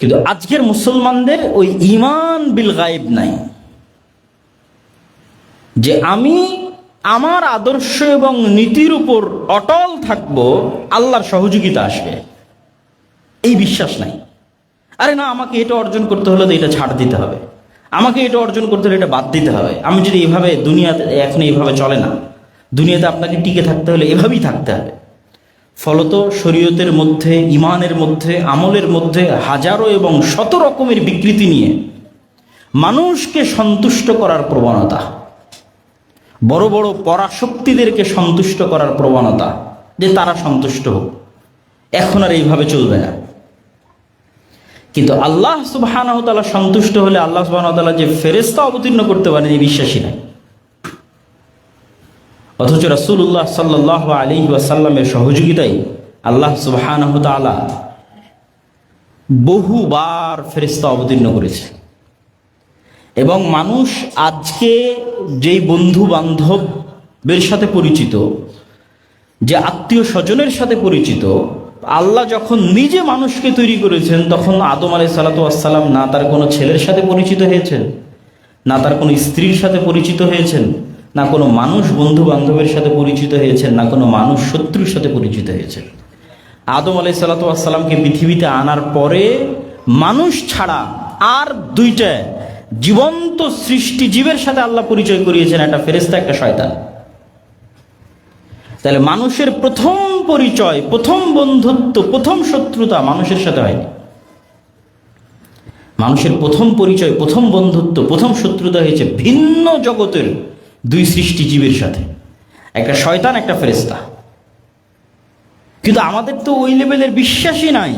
কিন্তু আজকের মুসলমানদের ওই ইমান বিল গায়েব নাই। যে আমি আমার আদর্শ এবং নীতির উপর অটল থাকব, আল্লাহর সহযোগিতা আসবে। এই বিশ্বাস নাই। আরে না, আমাকে এটা অর্জন করতে হলে তো এটা ছাড় দিতে হবে। আমাকে এটা অর্জন করতে হলে এটা বাদ দিতে হবে। আমি যদি এভাবে দুনিয়াতে, এখন এইভাবে চলে না, দুনিয়াতে আপনাকে টিকে থাকতে হলে এভাবেই থাকতে হবে। ফলত শরীয়তের মধ্যে ইমানের মধ্যে, আমলের মধ্যে হাজারো এবং শত রকমের বিকৃতি নিয়ে মানুষকে সন্তুষ্ট করার প্রবণতা, বড় বড় পরাশক্তিদেরকে সন্তুষ্ট করার প্রবণতা যে তারা সন্তুষ্ট হোক। এখন আর এইভাবে চলবে না। কিন্তু আল্লাহ সুবাহানাহ তালা সন্তুষ্ট হলে আল্লাহ সুবাহ তালা যে ফেরেস্তা অবতীর্ণ করতে পারেন এই বিশ্বাসী নাই অথচ রাসুল্লাহ সাল্লাহ আলী ওয়াসাল্লামের সহযোগিতায় আল্লাহ সুবাহানাহ বহুবার ফেরিস্তা অবতীর্ণ করেছে। এবং মানুষ আজকে যেই বন্ধু বান্ধবের সাথে পরিচিত, যে আত্মীয় স্বজনের সাথে পরিচিত, আল্লাহ যখন নিজে মানুষকে তৈরি করেছেন, তখন আদম আলাই সালাতাম না তার কোনো ছেলের সাথে পরিচিত হয়েছেন, না তার কোনো স্ত্রীর সাথে পরিচিত হয়েছেন না কোনো মানুষ বন্ধু বান্ধবের সাথে পরিচিত হয়েছেন, না কোনো মানুষ শত্রুর সাথে পরিচিত হয়েছেন। আদম আলাই সালাতামকে পৃথিবীতে আনার পরে মানুষ ছাড়া আর দুইটা জীবন্ত সৃষ্টি জীবের সাথে আল্লাহ পরিচয় করিয়েছেন, একটা ফেরেস্তা একটা শয়তান। তাহলে মানুষের প্রথম পরিচয়, প্রথম বন্ধুত্ব, প্রথম শত্রুতা মানুষের সাথে হয়নি। মানুষের প্রথম পরিচয়, প্রথম বন্ধুত্ব, প্রথম শত্রুতা হয়েছে ভিন্ন জগতের দুই সৃষ্টিজীবীর সাথে। একটা শয়তান, একটা ফেরেস্তা কিন্তু আমাদের তো ওই লেভেলের বিশ্বাসই নাই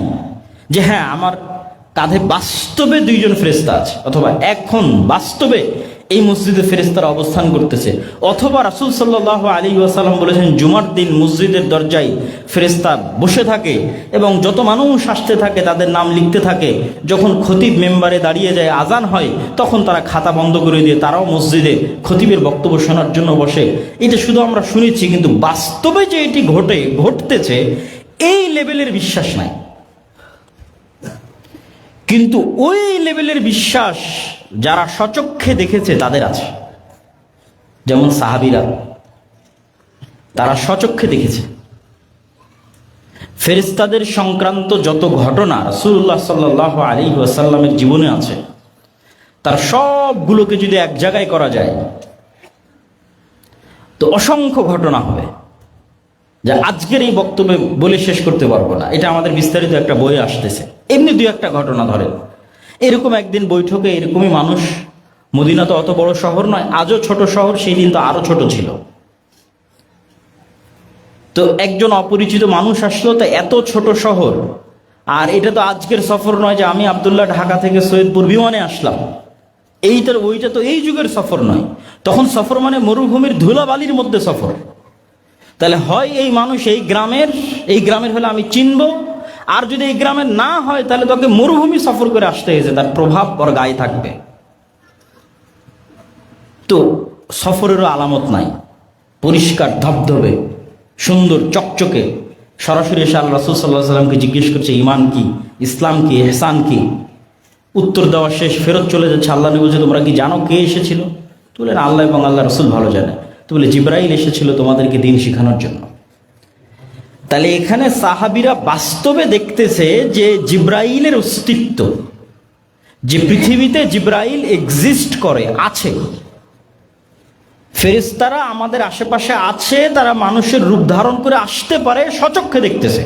যে হ্যাঁ আমার কাঁধে বাস্তবে দুইজন ফেরেস্তা আছে, অথবা এখন বাস্তবে এই মসজিদে ফেরেস্তারা অবস্থান করতেছে। অথবা রাসুল সাল্লাহ আলী ওয়াসাল্লাম বলেছেন, জুমার দিন মসজিদের দরজায় ফেরেস্তা বসে থাকে এবং যত মানুষ আসতে থাকে, তাদের নাম লিখতে থাকে। যখন খতিব মেম্বারে দাঁড়িয়ে যায়, আজান হয়, তখন তারা খাতা বন্ধ করে দিয়ে তারাও মসজিদে খতিবের বক্তব্য শোনার জন্য বসে। এটা শুধু আমরা শুনেছি, কিন্তু বাস্তবে যে এটি ঘটে, ঘটতেছে, এই লেভেলের বিশ্বাস নাই। কিন্তু ওই লেভেলের বিশ্বাস যারা সচক্ষে দেখেছে, তাদের আছে। যেমন সাহাবিরা, তারা সচক্ষে দেখেছে। ফেরিস্তাদের সংক্রান্ত যত ঘটনা রসুল্লাহ সাল্লাহ আলী ওয়াসাল্লামের জীবনে আছে, তার সবগুলোকে যদি এক জায়গায় করা যায়, তো অসংখ্য ঘটনা হবে যা আজকের এই বক্তব্যে বলে শেষ করতে পারব না। এটা আমাদের বিস্তারিত একটা বই আসতেছে। এমনি দু একটা ঘটনা ধরেন। এরকম একদিন বৈঠকে এরকমই মানুষ। মদিনা তো অত বড় শহর নয়, আজও ছোট শহর, সেই দিন তো আরও ছোট ছিল। তো একজন অপরিচিত মানুষ আসলো, তা এত ছোট শহর। আর এটা তো আজকের সফর নয় যে আমি আবদুল্লাহ ঢাকা থেকে সৈয়দপুর বিমানে আসলাম। এইটার ওইটা তো এই যুগের সফর নয়। তখন সফর মানে মরুভূমির ধুলাবালির মধ্যে সফর। তাহলে হয় এই মানুষ এই গ্রামের এই গ্রামের হলে আমি চিনব আর যদি এই গ্রামে না হয়, তাহলে তোকে মরুভূমি সফর করে আসতে হয়েছে, তার প্রভাব ওর গায়ে থাকবে। তো সফরেরও আলামত নাই। পরিষ্কার, ধবধবে, সুন্দর, চকচকে। সরাসরি এসে আল্লাহ রসুল সাল্লাহ সাল্লামকে জিজ্ঞেস করছে ইমান কি? ইসলাম কি? এহসান কি? উত্তর দেওয়া শেষ, ফেরত চলে যাচ্ছে। আল্লাহ নবী বলছে, তোমরা কি জানো কে এসেছিল? তো বললেন, আল্লাহ এবং আল্লাহ রসুল ভালো জানে। তো বলে, জিব্রাইল এসেছিল তোমাদেরকে দিন শেখানোর জন্য। তাহলে এখানে সাহাবিরা বাস্তবে দেখতেছে যে জিব্রাইলের অস্তিত্ব, যে পৃথিবীতে জিব্রাইল এক্সিস্ট করে, আছে। ফেরিস্তারা আমাদের আশেপাশে আছে, তারা মানুষের রূপ ধারণ করে আসতে পারে, সচক্ষে দেখতেছে।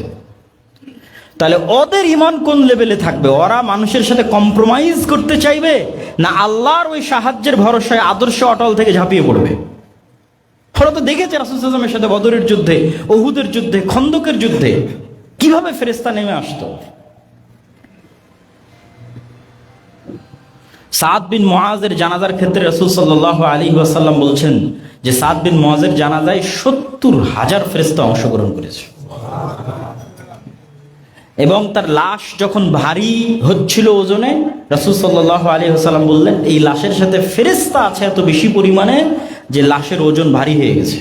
তাহলে ওদের ইমান কোন লেভেলে থাকবে? ওরা মানুষের সাথে কম্প্রোমাইজ করতে চাইবে, না আল্লাহর ওই সাহায্যের ভরসায় আদর্শ অটল থেকে ঝাঁপিয়ে পড়বে? ওরা তো দেখেছে রাসুলের সাথে বদরের যুদ্ধে ওহুদের যুদ্ধে, খন্দকের যুদ্ধে। কীভাবে ফেরেস্তা নেমে আসতো? সাদ বিন মোয়াজের জানাজার ক্ষেত্রে রসুল সাল্লাহ আলী ওয়াসাল্লাম বলছেন যে সাদ বিন মোয়াজের জানাজায় সত্তর হাজার ফেরেস্তা অংশগ্রহণ করেছে। এবং তার লাশ যখন ভারী হচ্ছিল ওজনে, রসুল সাল্লাহ আলী হাসাল্লাম বললেন, এই লাশের সাথে ফেরেস্তা আছে এত বেশি পরিমাণে যে লাশের ওজন ভারী হয়ে গেছে।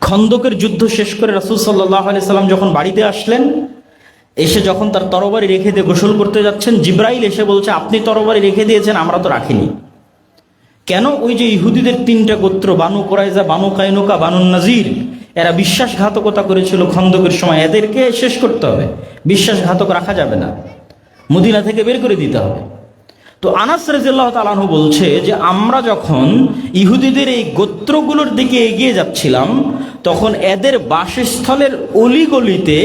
খন্দকের যুদ্ধ শেষ করে রসুল সাল্লাহ সাল্লাম যখন বাড়িতে আসলেন, এসে যখন তার তরবারি রেখে দিয়ে গোসল করতে যাচ্ছেন, জিব্রাইল এসে বলছে, আপনি তরবারি রেখে দিয়েছেন, আমরা তো রাখিনি। কেন ওই যে ইহুদিদের তিনটা গোত্র, Banu Qurayza Banu Qaynuqa, Banu Nadir, এরা বিশ্বাসঘাতকতা করেছিল খন্দকের সময়। এদেরকে শেষ করতে হবে। বিশ্বাসঘাতক রাখা যাবে না। মদিনা থেকে বের করে দিতে হবে। তো আনাস রাজিল্লাহ তালাহু বলছে যে, আমরা যখন ইহুদিদের এই গোত্রগুলোর দিকে এগিয়ে যাচ্ছিলাম, তখন এদের বাসস্থলের অলিগলিতে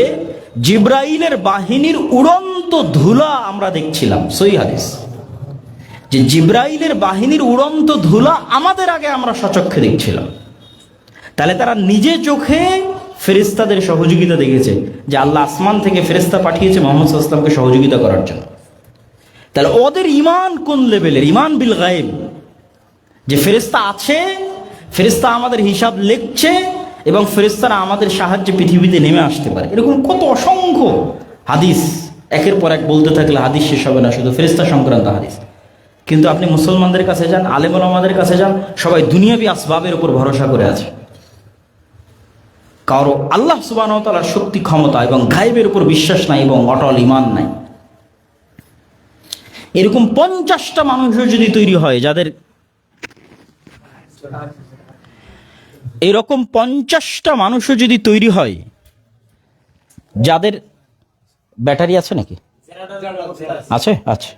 জিব্রাইলের বাহিনীর উড়ন্ত ধুলা আমরা দেখছিলাম। সই হাদিস। যে জিব্রাইলের বাহিনীর উড়ন্ত ধুলা আমাদের আগে আমরা সচক্ষে দেখছিলাম। তাহলে তারা নিজে চোখে ফেরিস্তাদের সহযোগিতা দেখেছে যে, আল্লাহ আসমান থেকে ফেরিস্তা পাঠিয়েছে মোহাম্মদ সাল্লামকে সহযোগিতা করার জন্য। তাহলে ওদের ইমান কোন লেভেলের? ইমান বিল গায়েব। যে ফেরিস্তা আছে ফেরিস্তা আমাদের হিসাব লিখছে এবং ফেরিস্তারা আমাদের সাহায্যে পৃথিবীতে নেমে আসতে পারে। এরকম কত অসংখ্য হাদিস। একের পর এক বলতে থাকলে হাদিস শেষ হবে না, শুধু ফেরিস্তা সংক্রান্ত হাদিস। কিন্তু আপনি মুসলমানদের কাছে যান, আলেমুল আমাদের কাছে যান, সবাই দুনিয়াবি আসবাবের উপর ভরসা করে আছে। কারও আল্লাহ সুবাহ শক্তি ক্ষমতা এবং গায়েবের উপর বিশ্বাস নাই এবং অটল ইমান নাই। এরকম পঞ্চাশটা মানুষও যদি তৈরি হয়, যাদের এরকম পঞ্চাশটা মানুষও যদি তৈরি হয়, যাদের ব্যাটারি আছে নাকি? আছে? আছে।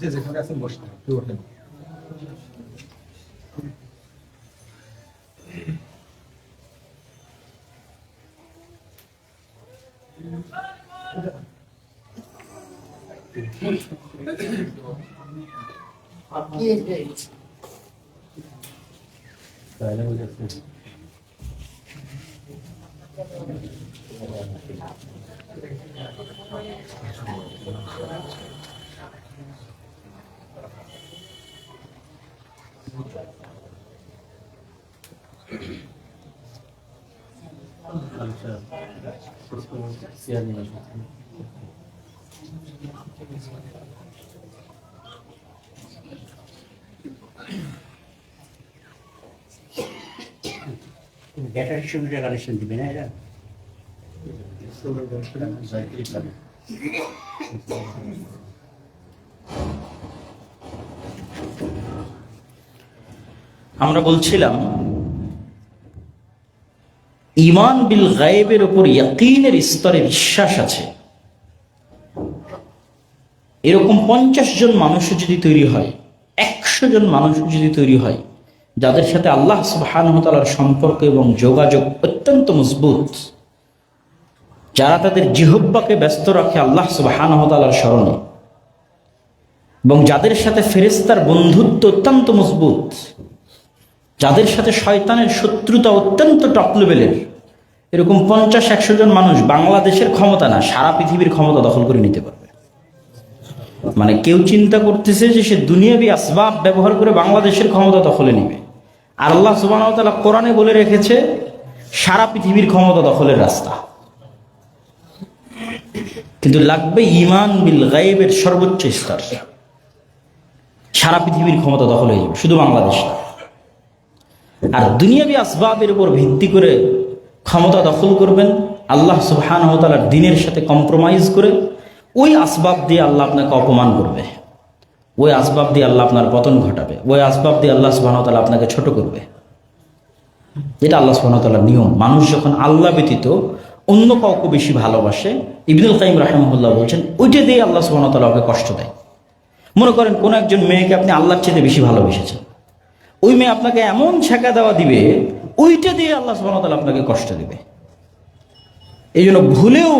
যে যেখানে আছেন বসতে কেউ ওঠেন ব্যাটারির কানেকশন দিবে না এরা আমরা বলছিলাম ইমান বিল গায়েবের উপর ইয়াকিনের স্তরে বিশ্বাস আছে। এরকম পঞ্চাশ জন মানুষ যদি তৈরি হয়, একশো জন মানুষ যদি তৈরি হয়, যাদের সাথে আল্লাহ সুবাহানহতালার সম্পর্ক এবং যোগাযোগ অত্যন্ত মজবুত, যারা তাদের জিহব্বাকে ব্যস্ত রাখে আল্লাহ সুবাহানহতালার স্মরণে, এবং যাদের সাথে ফেরেস্তার বন্ধুত্ব অত্যন্ত মজবুত যাদের সাথে শয়তানের শত্রুতা অত্যন্ত টপ লেভেলের এরকম পঞ্চাশ, একশো জন মানুষ বাংলাদেশের ক্ষমতা না, সারা পৃথিবীর ক্ষমতা দখল করে নিতে পারবে। মানে কেউ চিন্তা করতেছে যে সে দুনিয়াবি আসবাব ব্যবহার করে বাংলাদেশের ক্ষমতা দখলে নিবে। আর আল্লাহ সুবাহ কোরআনে বলে রেখেছে, সারা পৃথিবীর ক্ষমতা দখলের রাস্তা। কিন্তু লাগবে ইমান বিল গাইবের সর্বোচ্চ স্তর। সারা পৃথিবীর ক্ষমতা দখল হয়ে যাবে, শুধু বাংলাদেশ না। আর দুনিয়াবি আসবাবের উপর ভিত্তি করে ক্ষমতা দখল করবেন, আল্লাহ সুবহান তালার দিনের সাথে কম্প্রোমাইজ করে ওই আসবাব দিয়ে আল্লাহ আপনাকে অপমান করবে। ওই আসবাব দিয়ে আল্লাহ আপনার পতন ঘটাবে। ওই আসবাব দিয়ে আল্লাহ সুবহান তালা আপনাকে ছোট করবে। এটা আল্লাহ সুবহান তালার নিয়ম। মানুষ যখন আল্লাহ ব্যতীত অন্য কাউকে বেশি ভালোবাসে, ইবনুল কাইম রাহমুল্লাহ বলছেন, ওইটা দিয়ে আল্লাহ সুবহান তালা ওকে কষ্ট দেয়। মনে করেন কোনো একজন মেয়েকে আপনি আল্লাহর চেয়ে বেশি ভালোবেসেছেন। ওই মেয়ে আপনাকে এমন ছেঁকা দেওয়া দিবে, ওইটা দিয়ে আল্লাহ সুবাহতাল আপনাকে কষ্ট দিবে। এই জন্য ভুলেও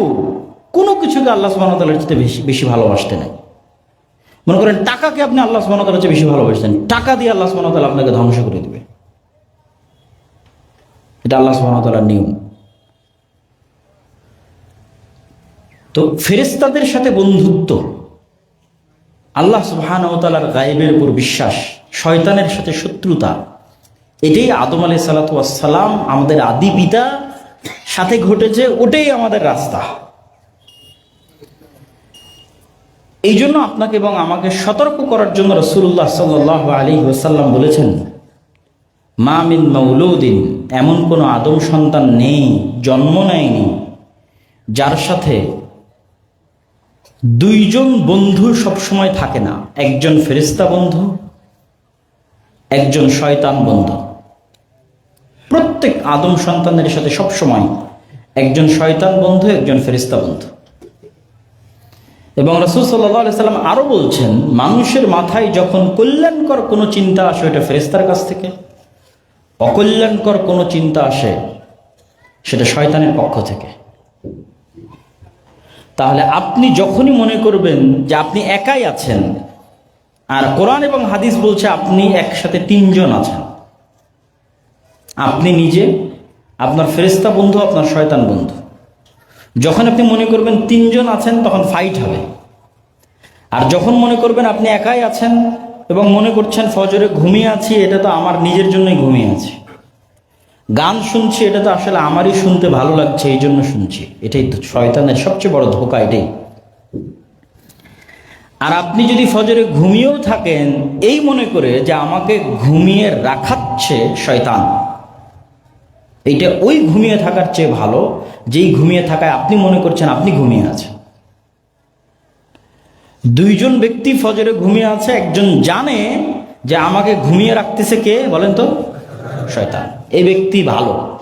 কোনো কিছুকে আল্লাহ সুবাহতালের চেয়ে বেশি বেশি ভালোবাসতে নাই। মনে করেন টাকাকে আপনি আল্লাহ সুবাহতালের চেয়ে বেশি ভালোবাসতেন, টাকা দিয়ে আল্লাহ সুবাহতাল আপনাকে ধ্বংস করে দিবে। এটা আল্লাহ সুবাহতালার নিয়ম। তো ফেরেস্তাদের সাথে বন্ধুত্ব, আল্লাহ সুবহান তালার গায়েবের উপর বিশ্বাস শয়তানের সাথে শত্রুতা। এটাই আদম আলাই সালাতাম আমাদের আদি পিতা, সাথে ঘটেছে, ওটাই আমাদের রাস্তা। এই জন্য আপনাকে এবং আমাকে সতর্ক করার জন্য রসুল্লাহ সাল্লাহ আলী ওসাল্লাম বলেছেন, মা মিন মৌলুদ্দিন এমন কোনো আদম সন্তান নেই, জন্ম নেয়নি, যার সাথে দুইজন বন্ধু সবসময় থাকে না। একজন ফেরিস্তা বন্ধু একজন শয়তান বন্ধু। প্রত্যেক আদম সন্তানের সাথে সবসময় একজন শয়তান বন্ধু, একজন ফেরিস্তা বন্ধু। এবং রসুল সাল্লাহ সাল্লাম আরও বলছেন, মানুষের মাথায় যখন কল্যাণকর কোনো চিন্তা আসে, ওটা ফেরিস্তার কাছ থেকে। অকল্যাণকর কোনো চিন্তা আসে, সেটা শয়তানের পক্ষ থেকে। তাহলে আপনি যখনই মনে করবেন যে আপনি একাই আছেন আর কোরআন এবং হাদিস বলছে আপনি একসাথে তিনজন আছেন। আপনি নিজে, আপনার ফেরিস্তা বন্ধু, আপনার শয়তান বন্ধু। যখন আপনি মনে করবেন তিনজন আছেন, তখন ফাইট হবে। আর যখন মনে করবেন আপনি একাই আছেন এবং মনে করছেন ফজরে ঘুমিয়ে আছি, এটা তো আমার নিজের জন্যই ঘুমিয়ে আছি। গান শুনছি, এটা তো আসলে আমারই শুনতে ভালো লাগছে এই জন্য শুনছি। এটাই তো শয়তানের সবচেয়ে বড় ধোকা, এটাই। আর আপনি যদি ফজরে ঘুমিয়েও থাকেন, এই মনে করে যে আমাকে ঘুমিয়ে রাখাচ্ছে শয়তান। এইটা ওই ঘুমিয়ে থাকার চেয়ে ভালো, যেই ঘুমিয়ে থাকায় আপনি মনে করছেন আপনি ঘুমিয়ে আছেন। দুইজন ব্যক্তি ফজরে ঘুমিয়ে আছে, একজন জানে যে আমাকে ঘুমিয়ে রাখতেছে কে, বলেন তো? শয়তান। এই ব্যক্তি ভালো।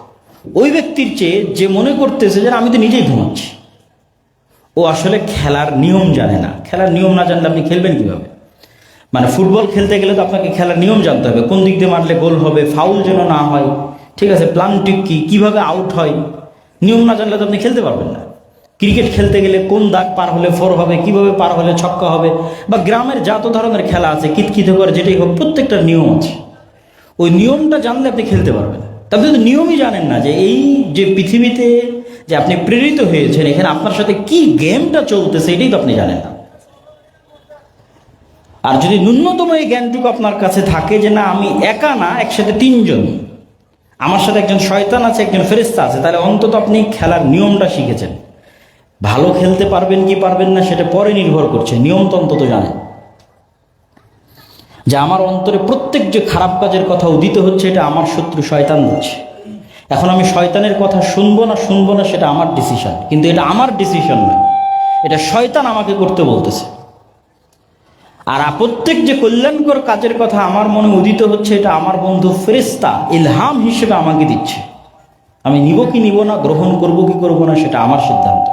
ওই ব্যক্তির চেয়ে যে মনে করতেছে যে আমি তো নিজেই ঘুমাচ্ছি। ও আসলে খেলার নিয়ম জানে না। খেলার নিয়ম না জানলে আপনি খেলবেন কীভাবে? মানে ফুটবল খেলতে গেলে তো আপনাকে খেলার নিয়ম জানতে হবে। কোন দিক দিয়ে মারলে গোল হবে, ফাউল যেন না হয়, ঠিক আছে প্লান্টিক কি, কীভাবে আউট হয়, নিয়ম না জানলে তো আপনি খেলতে পারবেন না। ক্রিকেট খেলতে গেলে কোন দাগ পার হলে ফোর হবে, কীভাবে পার হলে ছক্কা হবে, বা গ্রামের যত ধরনের খেলা আছে, কিতকিত করে যেটাই হোক, প্রত্যেকটা নিয়ম আছে। ওই নিয়মটা জানলে আপনি খেলতে পারবেন আপনি তো নিয়মই জানেন না যে এই যে পৃথিবীতে যে আপনি প্রেরিত হয়েছেন, এখানে আপনার সাথে কি গেমটা চলতেছে এটাই তো আপনি জানেন না। আর যদি ন্যূনতম এই জ্ঞানটুকু আপনার কাছে থাকে যে না, আমি একা না, একসাথে তিনজন, আমার সাথে একজন শয়তান আছে, একজন ফেরিস্তা আছে, তাহলে অন্তত আপনি খেলার নিয়মটা শিখেছেন। ভালো খেলতে পারবেন কি পারবেন না, সেটা পরে নির্ভর করছে নিয়ম তো অন্তত জানেন। যে আমার অন্তরে প্রত্যেক যে খারাপ কাজের কথা উদিত হচ্ছে, এটা আমার শত্রু শয়তান দিচ্ছে। এখন আমি শয়তানের কথা শুনব না শুনব না, সেটা আমার ডিসিশন কিন্তু এটা আমার ডিসিশন নয়। এটা শয়তান আমাকে করতে বলতেছে। আর প্রত্যেক যে কল্যাণকর কাজের কথা আমার মনে উদিত হচ্ছে, এটা আমার বন্ধু ফেরিস্তা ইলহাম হিসেবে আমাকে দিচ্ছে। আমি নিব কি নিব না, গ্রহণ করব কি করব না, সেটা আমার সিদ্ধান্ত।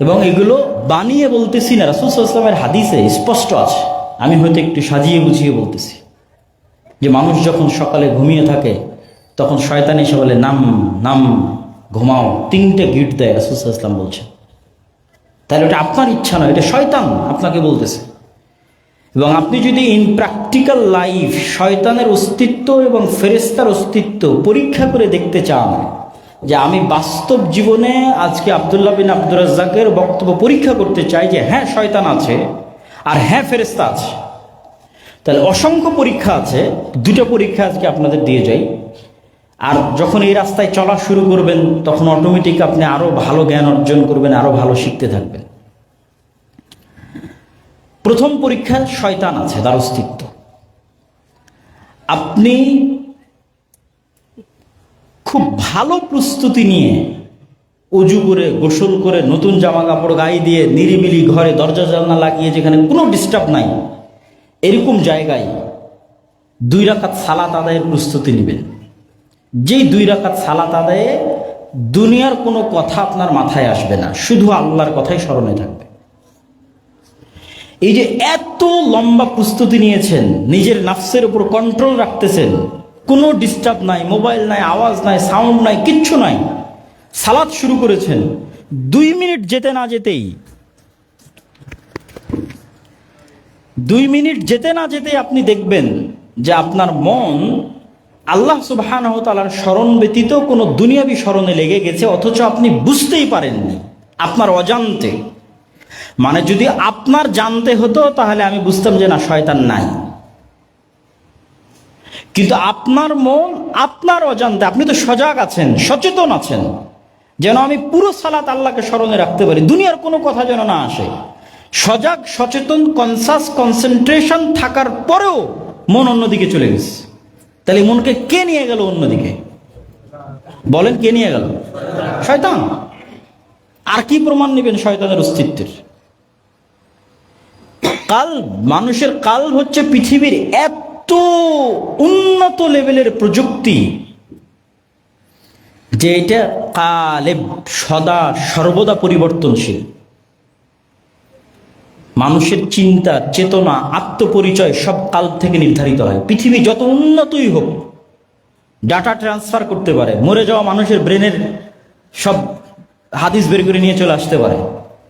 এবং এগুলো বানিয়ে বলতেছি না রাসুলসাল্লামের হাদিসে স্পষ্ট আছে। আমি হয়তো একটু সাজিয়ে বুঝিয়ে বলতেছি। যে মানুষ যখন সকালে ঘুমিয়ে থাকে, তখন শয়তান এসে বলে, নাম নাম, ঘুমাও। তিনটে গিট দেয় রাসুলসাল্লাম বলছে তাহলে ওটা আপনার ইচ্ছা নয়, এটা শয়তান আপনাকে বলতেছে। এবং আপনি যদি ইন প্র্যাকটিক্যাল লাইফ শয়তানের অস্তিত্ব এবং ফেরেস্তার অস্তিত্ব পরীক্ষা করে দেখতে চান যে আমি বাস্তব জীবনে আজকে আবদুল্লাহ বিন আব্দুর রাজ্জাকের বক্তব্য পরীক্ষা করতে চাই যে হ্যাঁ শয়তান আছে আর হ্যাঁ ফেরেস্তা আছে। তাহলে অসংখ্য পরীক্ষা আছে, দুটো পরীক্ষা আজকে আপনাদের দিয়ে যাই। আর যখন এই রাস্তায় চলা শুরু করবেন, তখন অটোমেটিক আপনি আরও ভালো জ্ঞান অর্জন করবেন আরও ভালো শিখতে থাকবেন। প্রথম পরীক্ষা, শয়তান আছে তার অস্তিত্ব আপনি খুব ভালো প্রস্তুতি নিয়ে অজু করে, গোসল করে, নতুন জামা কাপড় গায়ে দিয়ে নিরিবিলি ঘরে দরজা জানলা লাগিয়ে যেখানে কোনো ডিস্টার্ব নাই, এরকম জায়গায় দুই রাকাত সালাত আদায়ের প্রস্তুতি নেবেন। যেই দুই রাকাত সালাত আদায়ে দুনিয়ার কোনো কথা আপনার মাথায় আসবে না, শুধু আল্লাহর কথাই স্মরণে থাকবে। এই যে এত লম্বা প্রস্তুতি নিয়েছেন, নিজের নাফসের উপর কন্ট্রোল রাখতেছেন কোনো ডিস্টার্ব নাই মোবাইল নাই, আওয়াজ নাই সাউন্ড নাই, কিচ্ছু নাই। সালাদ শুরু করেছেন। দুই মিনিট যেতে না যেতেই। দুই মিনিট যেতে না যেতেই আপনি দেখবেন যে আপনার মন আল্লাহ সুবহান স্মরণ ব্যতীত কোনো দুনিয়াবি স্মরণে লেগে গেছে, অথচ আপনি বুঝতেই পারেননি আপনার অজান্তে। মানে যদি আপনার জানতে হতো, তাহলে আমি বুঝতাম যে না, শয়তান নাই। কিন্তু আপনার মন, আপনার অজান্তে, আপনি তো সজাগ আছেন, সচেতন আছেন। যেন আমি পুরো সালাত আল্লাহকে স্মরণে রাখতে পারি। দুনিয়ার কোনো কথা যেন না আসে। সজাগ, সচেতন কনসাস কনসেন্ট্রেশন থাকার পরেও মন অন্যদিকে চলে গেছে। তাহলে মনকে কে নিয়ে গেল অন্যদিকে? বলেন, কে নিয়ে গেল? শয়তান। আর কি প্রমাণ নেবেন শয়তানের অস্তিত্বের? কাল, মানুষের কাল হচ্ছে পৃথিবীর এত উন্নত লেভেলের প্রযুক্তি যে এটা কালে সদা সর্বদা পরিবর্তনশীল। মানুষের চিন্তা, চেতনা, আত্মপরিচয় সব কাল থেকে নির্ধারিত হয়। পৃথিবী যত উন্নতই হোক, ডাটা ট্রান্সফার করতে পারে, মরে যাওয়া মানুষের ব্রেনের সব হাদিস বের করে নিয়ে চলে আসতে পারে।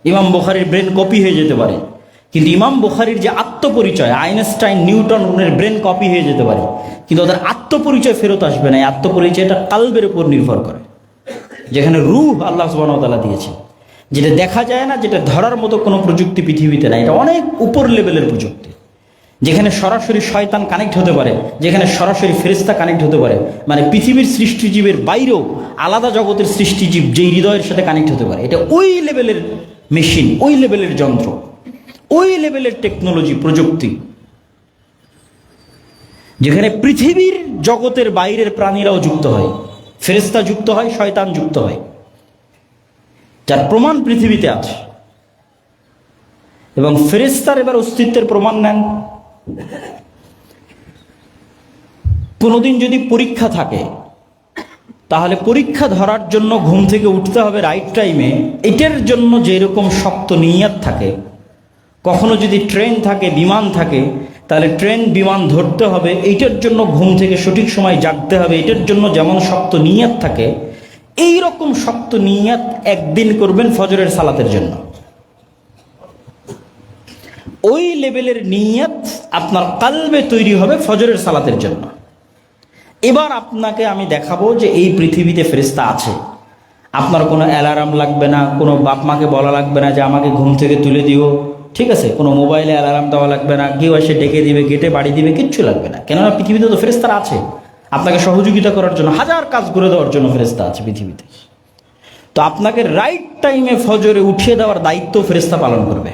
ইমাম বুখারির ব্রেন কপি হয়ে যেতে পারে। কিন্তু ইমাম বুখারির যে আত্মপরিচয়, আইনস্টাইন, নিউটন, ওনের ব্রেন কপি হয়ে যেতে পারে। কিন্তু ওদের আত্মপরিচয় ফেরত আসবে না। এই আত্মপরিচয়টা কালবের উপর নির্ভর করে। যেখানে রূহ আল্লাহ সুবাহতালা দিয়েছে যেটা দেখা যায় না, যেটা ধরার মতো কোনো প্রযুক্তি পৃথিবীতে নাই। এটা অনেক উপর লেভেলের প্রযুক্তি। যেখানে সরাসরি শয়তান কানেক্ট হতে পারে, যেখানে সরাসরি ফেরিস্তা কানেক্ট হতে পারে। মানে পৃথিবীর সৃষ্টিজীবের বাইরেও আলাদা জগতের সৃষ্টিজীব যেই হৃদয়ের সাথে কানেক্ট হতে পারে। এটা ওই লেভেলের মেশিন ওই লেভেলের যন্ত্র। ওই লেভেলের টেকনোলজি প্রযুক্তি, যেখানে পৃথিবীর জগতের বাইরের প্রাণীরাও যুক্ত হয় ফেরেস্তা যুক্ত হয়, শয়তান যুক্ত হয়, যার প্রমাণ পৃথিবীতে আছে। এবং ফেরেস্তার এবার অস্তিত্বের প্রমাণ নেন। কোনোদিন যদি পরীক্ষা থাকে, তাহলে পরীক্ষা ধরার জন্য ঘুম থেকে উঠতে হবে রাইট টাইমে এটার জন্য যেরকম শক্ত নিয়াত থাকে কখনো যদি ট্রেন থাকে, বিমান থাকে, তাহলে ট্রেন, বিমান ধরতে হবে। এইটার জন্য ঘুম থেকে সঠিক সময় জাগতে হবে। এটার জন্য যেমন শক্ত নিয়াত থাকে এই রকম শক্ত নিয়াত একদিন করবেন ফজরের সালাতের জন্য। ওই লেভেলের নিয়াত আপনার কালবে তৈরি হবে ফজরের সালাতের জন্য। এবার আপনাকে আমি দেখাবো যে এই পৃথিবীতে ফেরিস্তা আছে। আপনার কোনো অ্যালার্ম লাগবে না, কোনো বাপ মাকে বলা লাগবে না যে আমাকে ঘুম থেকে তুলে দিও। ঠিক আছে, কোনো মোবাইলে অ্যালার্ম দেওয়া লাগবে না, কেউ এসে ডেকে দিবে গেটে বাড়ি দিবে, কিচ্ছু লাগবে না। কেননা পৃথিবীতে তো ফেরিস্তারা আছে। আপনাকে সহযোগিতা করার জন্য, হাজার কাজ করে দেওয়ার জন্য ফেরিস্তা আছে পৃথিবীতে। তো আপনাকে রাইট টাইমে ফজরে উঠিয়ে দেওয়ার দায়িত্ব ফেরেস্তা পালন করবে।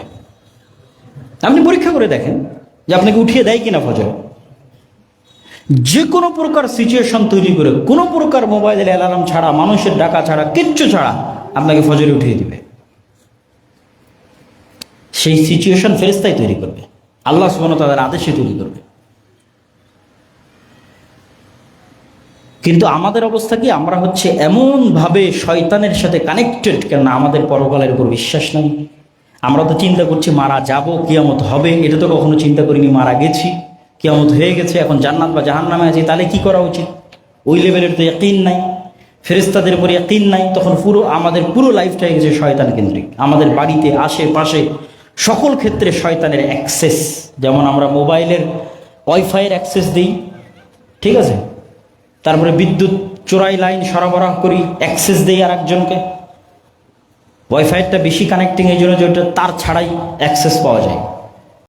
আপনি পরীক্ষা করে দেখেন যে আপনাকে উঠিয়ে দেয় কিনা ফজরে। যে কোনো প্রকার সিচুয়েশন তৈরি করে, কোনো প্রকার মোবাইলের অ্যালার্ম ছাড়া, মানুষের ডাকা ছাড়া, কিচ্ছু ছাড়া আপনাকে ফজরে উঠিয়ে দিবে। সেই সিচুয়েশন ফেরেস্তাই তৈরি করবে। আল্লাহ সুবান তাদের আদেশে তৈরি করবে। কিন্তু আমাদের অবস্থা কি? আমরা হচ্ছে এমনভাবে শয়তানের সাথে কানেক্টেড কেননা আমাদের পরকালের উপর বিশ্বাস নেই। আমরা তো চিন্তা করছি, মারা যাব, কিয়ামত হবে। এটা তো কখনো চিন্তা করিনি, মারা গেছি। কিয়ামত হয়ে গেছে, এখন জান্নাত বা জাহান নামে আছি, তাহলে কি করা উচিত? ওই লেভেলের তো ইয়াকিন নাই। ফেরেস্তাদের উপর ইয়াকিন নাই। তখন পুরো, আমাদের পুরো লাইফটাই গেছে শয়তান কেন্দ্রিক আমাদের বাড়িতে, আশেপাশে সকল ক্ষেত্রে শয়তানের অ্যাক্সেস, যেমন আমরা মোবাইলের ওয়াইফাইয়ের অ্যাক্সেস দিই, ঠিক আছে? তারপরে বিদ্যুৎ চোরাই লাইন সরবরাহ করি, অ্যাক্সেস দিই আর একজনকে ওয়াইফাইটা বেশি কানেক্টিং এই জন্য যে ওটা তার ছাড়াই অ্যাক্সেস পাওয়া যায়।